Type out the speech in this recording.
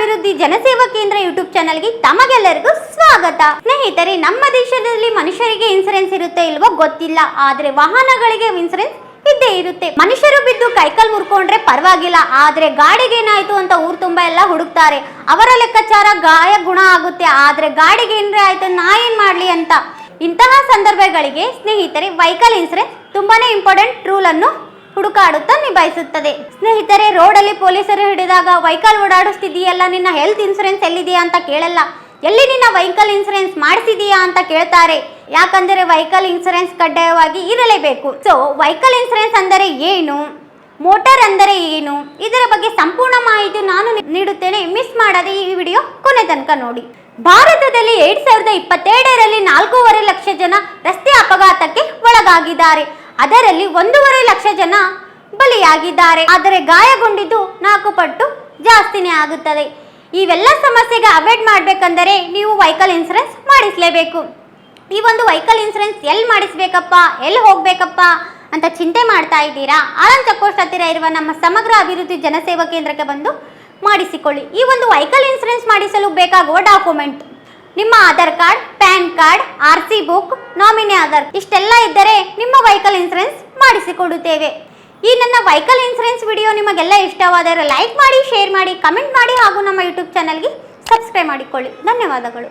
ಅಭಿವೃದ್ಧಿ ಜನಸೇವಾ ಕೇಂದ್ರ ಯೂಟ್ಯೂಬ್ ಚಾನಲ್ಗೆ ತಮಗೆಲ್ಲರಿಗೂ ಸ್ವಾಗತ. ಸ್ನೇಹಿತರೆ, ನಮ್ಮ ದೇಶದಲ್ಲಿ ಮನುಷ್ಯರಿಗೆ ಇನ್ಸೂರೆನ್ಸ್ ಇರುತ್ತೆ ಇಲ್ವೋ ಗೊತ್ತಿಲ್ಲ. ಆದ್ರೆ ವಾಹನಗಳಿಗೆ ಇನ್ಸೂರೆನ್ಸ್ ಇದ್ದೇ ಇರುತ್ತೆ. ಮನುಷ್ಯರು ಬಿದ್ದು ಕೈಕಲ್ ಮುರ್ಕೊಂಡ್ರೆ ಪರವಾಗಿಲ್ಲ. ಆದ್ರೆ ಗಾಡಿಗೆ ಏನಾಯ್ತು ಅಂತ ಊರ್ ತುಂಬಾ ಎಲ್ಲ ಹುಡುಕ್ತಾರೆ. ಅವರ ಲೆಕ್ಕಾಚಾರ ಗಾಯ ಗುಣ ಆಗುತ್ತೆ. ಆದ್ರೆ ಗಾಡಿಗೆ ಏನ್ರೆ ಆಯ್ತು, ನಾ ಏನ್ ಮಾಡ್ಲಿ ಅಂತ. ಇಂತಹ ಸಂದರ್ಭಗಳಿಗೆ ಸ್ನೇಹಿತರೆ ವೆಹಿಕಲ್ ಇನ್ಸೂರೆನ್ಸ್ ತುಂಬಾನೇ ಇಂಪಾರ್ಟೆಂಟ್ ರೂಲ್ ಅನ್ನು ಹುಡುಕಾಡುತ್ತಾ ನಿಭಾಯಿಸುತ್ತದೆ. ಸ್ನೇಹಿತರೆ, ರೋಡಲ್ಲಿ ಪೊಲೀಸರು ಹಿಡಿದಾಗ ವೈಕಲ್ ಓಡಾಡಿಸ್ತಿದೀಯಲ್ಲ ನಿನ್ನ ಹೆಲ್ತ್ ಇನ್ಸೂರೆನ್ಸ್ ಎಲ್ಲಿದೆಯಾ ಅಂತ ಕೇಳಲ್ಲ. ಎಲ್ಲಿ ನಿನ್ನ ವೆಹಿಕಲ್ ಇನ್ಸೂರೆನ್ಸ್ ಮಾಡಿಸಿದೀಯಾ ಅಂತ ಕೇಳ್ತಾರೆ. ಯಾಕಂದರೆ ವೆಹಿಕಲ್ ಇನ್ಸೂರೆನ್ಸ್ ಕಡ್ಡಾಯವಾಗಿ ಇರಲೇಬೇಕು. ಸೊ ವೆಹಿಕಲ್ ಇನ್ಸೂರೆನ್ಸ್ ಅಂದರೆ ಏನು? ಮೋಟಾರ್ ಅಂದರೆ ಏನು? ಇದರ ಬಗ್ಗೆ ಸಂಪೂರ್ಣ ಮಾಹಿತಿ ನಾನು ನೀಡುತ್ತೇನೆ. ಮಿಸ್ ಮಾಡದೆ ಈ ವಿಡಿಯೋ ಕೊನೆ ತನಕ ನೋಡಿ. ಭಾರತದಲ್ಲಿ ಎರಡ್ ಸಾವಿರದ ಇಪ್ಪತ್ತೆರಡರಲ್ಲಿ ನಾಲ್ಕೂವರೆ ಲಕ್ಷ ಜನ ರಸ್ತೆ ಅಪಘಾತಕ್ಕೆ ಒಳಗಾಗಿದ್ದಾರೆ. ಅದರಲ್ಲಿ ಒಂದೂವರೆ ಲಕ್ಷ ಜನ ಬಲಿಯಾಗಿದ್ದಾರೆ. ಆದರೆ ಗಾಯಗೊಂಡಿದ್ದು ನಾಲ್ಕು ಪಟ್ಟು ಜಾಸ್ತಿನೇ ಆಗುತ್ತದೆ. ಇವೆಲ್ಲ ಸಮಸ್ಯೆಗೆ ಅವಾಯ್ಡ್ ಮಾಡಬೇಕಂದರೆ ನೀವು ವೆಹಿಕಲ್ ಇನ್ಸೂರೆನ್ಸ್ ಮಾಡಿಸಲೇಬೇಕು. ಈ ಒಂದು ವೆಹಿಕಲ್ ಇನ್ಸೂರೆನ್ಸ್ ಎಲ್ಲಿ ಮಾಡಿಸ್ಬೇಕಪ್ಪ, ಎಲ್ಲಿ ಹೋಗಬೇಕಪ್ಪ ಅಂತ ಚಿಂತೆ ಮಾಡ್ತಾ ಇದ್ದೀರಾ? ಆನಂದ್ ಚಕ್ಕೋಸ್ಟ್ ಹತ್ತಿರ ಇರುವ ನಮ್ಮ ಸಮಗ್ರ ಅಭಿವೃದ್ಧಿ ಜನಸೇವಾ ಕೇಂದ್ರಕ್ಕೆ ಬಂದು ಮಾಡಿಸಿಕೊಳ್ಳಿ. ಈ ಒಂದು ವೆಹಿಕಲ್ ಇನ್ಸೂರೆನ್ಸ್ ಮಾಡಿಸಲು ಬೇಕಾಗುವ ಡಾಕ್ಯುಮೆಂಟ್ ನಿಮ್ಮ Aadhaar card pan card, R C book, nominee Aadhaar ಇಷ್ಟೆಲ್ಲ ಇದ್ದರೆ ನಿಮ್ಮ ವೆಹಿಕಲ್ ಇನ್ಸೂರೆನ್ಸ್ ಮಾಡಿಸಿಕೊಡುತ್ತೇವೆ ಈ ನನ್ನ ವೆಹಿಕಲ್ ಇನ್ಸೂರೆನ್ಸ್ ವಿಡಿಯೋ ನಿಮಗೆಲ್ಲ ಇಷ್ಟವಾದರೆ ಲೈಕ್ ಮಾಡಿ ಶೇರ್ ಮಾಡಿ ಕಮೆಂಟ್ ಮಾಡಿ ಹಾಗೂ ನಮ್ಮ ಯೂಟ್ಯೂಬ್ ಚಾನಲ್ಗೆ ಸಬ್ಸ್ಕ್ರೈಬ್ ಮಾಡಿಕೊಳ್ಳಿ. ಧನ್ಯವಾದಗಳು.